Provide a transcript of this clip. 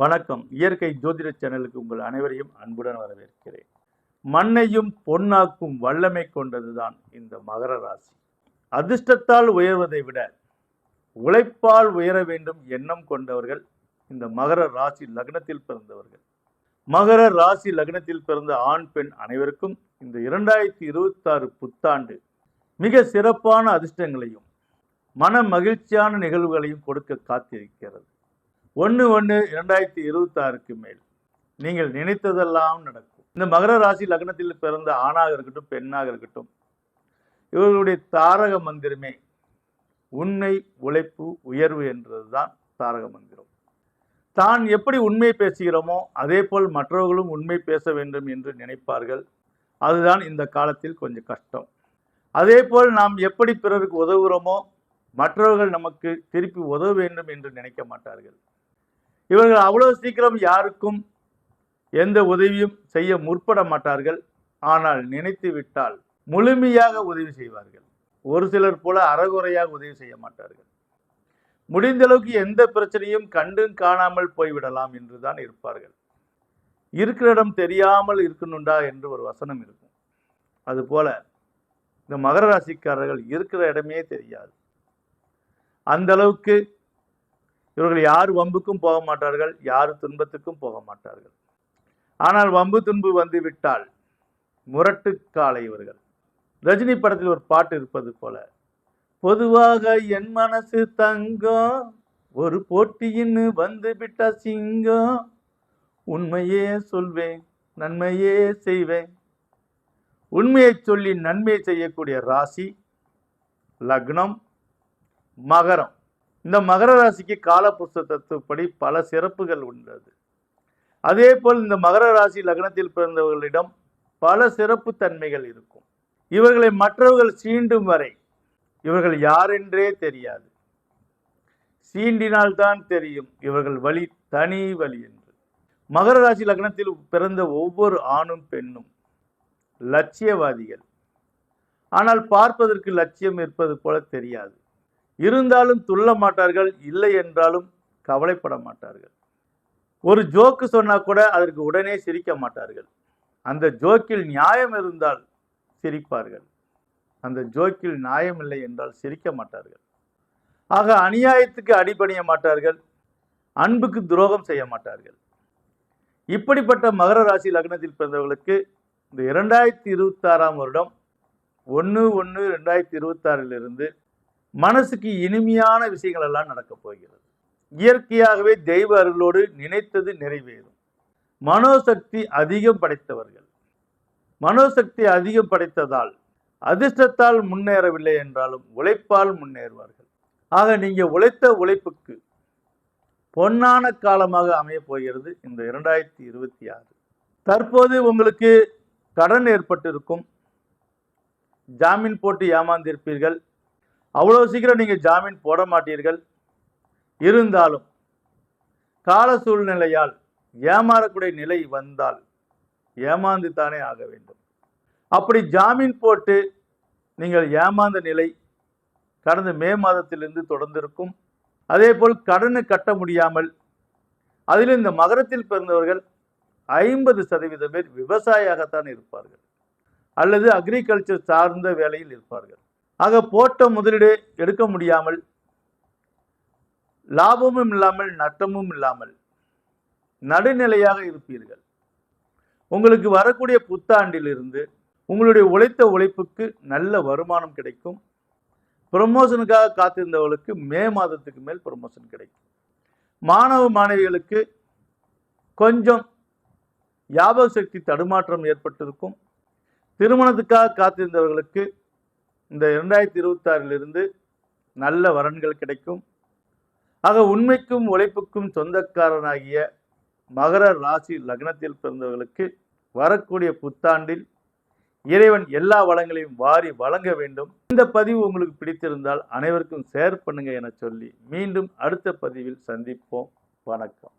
வணக்கம். இயற்கை ஜோதிட சேனலுக்கு உங்கள் அனைவரையும் அன்புடன் வரவேற்கிறேன். மண்ணையும் பொன்னாக்கும் வல்லமை கொண்டதுதான் இந்த மகர ராசி. அதிர்ஷ்டத்தால் உயர்வதை விட உழைப்பால் உயர வேண்டும் எண்ணம் கொண்டவர்கள் இந்த மகர ராசி லக்னத்தில் பிறந்தவர்கள். மகர ராசி லக்னத்தில் பிறந்த ஆண் பெண் அனைவருக்கும் இந்த இரண்டாயிரத்தி இருபத்தாறு புத்தாண்டு மிக சிறப்பான அதிர்ஷ்டங்களையும் மன மகிழ்ச்சியான நிகழ்வுகளையும் கொடுக்க காத்திருக்கிறது. ஒன்று ஒன்று இரண்டாயிரத்தி இருபத்தாறுக்கு மேல். நீங்கள் நினைத்ததெல்லாம் நடக்கும். இந்த மகர ராசி லக்னத்தில் பிறந்த ஆணாக இருக்கட்டும் பெண்ணாக இருக்கட்டும் இவர்களுடைய தாரக மந்திரமே உண்மை உழைப்பு உயர்வு என்றதுதான் தாரக மந்திரம். தான் எப்படி உண்மை பேசுகிறோமோ அதே போல் மற்றவர்களும் உண்மை பேச வேண்டும் என்று நினைப்பார்கள். அதுதான் இந்த காலத்தில் கொஞ்சம் கஷ்டம். அதே போல் நாம் எப்படி பிறருக்கு உதவுகிறோமோ மற்றவர்கள் நமக்கு திருப்பி உதவ வேண்டும் என்று நினைக்க மாட்டார்கள். இவர்கள் அவ்வளவு சீக்கிரம் யாருக்கும் எந்த உதவியும் செய்ய முற்பட மாட்டார்கள். ஆனால் நினைத்து விட்டால் முழுமையாக உதவி செய்வார்கள். ஒரு சிலர் போல அறகுறையாக உதவி செய்ய மாட்டார்கள். முடிந்த அளவுக்கு எந்த பிரச்சனையும் கண்டும் காணாமல் போய்விடலாம் என்றுதான் இருப்பார்கள். இருக்கிற இடம் தெரியாமல் இருக்கணுண்டா என்று ஒரு வசனம் இருக்கும். அதுபோல இந்த மகர ராசிக்காரர்கள் இருக்கிற இடமே தெரியாது. அந்த அளவுக்கு இவர்கள் யார் வம்புக்கும் போக மாட்டார்கள் யார் துன்பத்துக்கும் போக மாட்டார்கள். ஆனால் வம்பு துன்பு வந்து விட்டால் முரட்டு காலை இவர்கள். ரஜினி படத்தில் ஒரு பாட்டு இருப்பது போல பொதுவாக என் மனசு தங்கம் ஒரு போட்டியின்னு வந்து விட்டா சிங்கம் உண்மையே சொல்வேன் நன்மையே செய்வேன். உண்மையை சொல்லி நன்மை செய்யக்கூடிய ராசி லக்னம் மகரம். இந்த மகர ராசிக்கு காலபுருஷ தத்துவப்படி பல சிறப்புகள் உள்ளது. அதே போல் இந்த மகர ராசி லக்னத்தில் பிறந்தவர்களிடம் பல சிறப்பு தன்மைகள் இருக்கும். இவர்களை மற்றவர்கள் சீண்டும் வரை இவர்கள் யாரென்றே தெரியாது. சீண்டினால்தான் தெரியும் இவர்கள் வழி தனி வழி என்று. மகர ராசி லக்னத்தில் பிறந்த ஒவ்வொரு ஆணும் பெண்ணும் லட்சியவாதிகள். ஆனால் பார்ப்பதற்கு லட்சியம் இருப்பது போல தெரியாது. இருந்தாலும் துள்ள மாட்டார்கள் இல்லை என்றாலும் கவலைப்பட மாட்டார்கள். ஒரு ஜோக்கு சொன்னால் கூட அதற்கு உடனே சிரிக்க மாட்டார்கள். அந்த ஜோக்கில் நியாயம் இருந்தால் சிரிப்பார்கள். அந்த ஜோக்கில் நியாயம் இல்லை என்றால் சிரிக்க மாட்டார்கள். ஆக அநியாயத்துக்கு அடிபணிய மாட்டார்கள் அன்புக்கு துரோகம் செய்ய மாட்டார்கள். இப்படிப்பட்ட மகர ராசி லக்னத்தில் பிறந்தவர்களுக்கு இந்த இரண்டாயிரத்தி இருபத்தாறாம் வருடம் ஒன்று ஒன்று ரெண்டாயிரத்தி இருபத்தாறிலிருந்து மனசுக்கு இனிமையான விஷயங்கள் எல்லாம் நடக்க போகிறது. இயற்கையாகவே தெய்வ அருளோடு நினைத்தது நிறைவேறும். மனோசக்தி அதிகம் படைத்தவர்கள். மனோசக்தி அதிகம் படைத்ததால் அதிர்ஷ்டத்தால் முன்னேறவில்லை என்றாலும் உழைப்பால் முன்னேறுவார்கள். ஆக நீங்கள் உழைத்த உழைப்புக்கு பொன்னான காலமாக அமையப் போகிறது இந்த இரண்டாயிரத்தி இருபத்தி ஆறு. தற்போது உங்களுக்கு கடன் ஏற்பட்டிருக்கும். ஜாமீன் போட்டு ஏமாந்திருப்பீர்கள். அவ்வளோ சீக்கிரம் நீங்கள் ஜாமீன் போட மாட்டீர்கள். இருந்தாலும் கால சூழ்நிலையால் ஏமாறக்கூடிய நிலை வந்தால் ஏமாந்து தானே ஆக வேண்டும். அப்படி ஜாமீன் போட்டு நீங்கள் ஏமாந்த நிலை கடந்த மே மாதத்திலிருந்து தொடர்ந்திருக்கும். அதே போல் கடனை கட்ட முடியாமல் அதில் இந்த மகரத்தில் பிறந்தவர்கள் ஐம்பது சதவீதம் பேர் விவசாயியாகத்தான் இருப்பார்கள். அல்லது அக்ரிகல்ச்சர் சார்ந்த வேலையில் இருப்பார்கள். ஆக போட்ட முதலீடு எடுக்க முடியாமல் லாபமும் இல்லாமல் நட்டமும் இல்லாமல் நடுநிலையாக இருப்பீர்கள். உங்களுக்கு வரக்கூடிய புத்தாண்டிலிருந்து உங்களுடைய உழைத்த உழைப்புக்கு நல்ல வருமானம் கிடைக்கும். ப்ரமோஷனுக்காக காத்திருந்தவர்களுக்கு மே மாதத்துக்கு மேல் ப்ரொமோஷன் கிடைக்கும். மாணவ மாணவிகளுக்கு கொஞ்சம் ஞாபக சக்தி தடுமாற்றம் ஏற்பட்டிருக்கும். திருமணத்துக்காக காத்திருந்தவர்களுக்கு இந்த இரண்டாயிரத்தி இருபத்தாறிலிருந்து நல்ல வரன்கள் கிடைக்கும். ஆக உண்மைக்கும் உழைப்புக்கும் சொந்தக்காரனாகிய மகர ராசி லக்னத்தில் பிறந்தவர்களுக்கு வரக்கூடிய புத்தாண்டில் இறைவன் எல்லா வளங்களையும் வாரி வழங்க வேண்டும். இந்த பதிவு உங்களுக்கு பிடித்திருந்தால் அனைவருக்கும் ஷேர் பண்ணுங்க என சொல்லி மீண்டும் அடுத்த பதிவில் சந்திப்போம். வணக்கம்.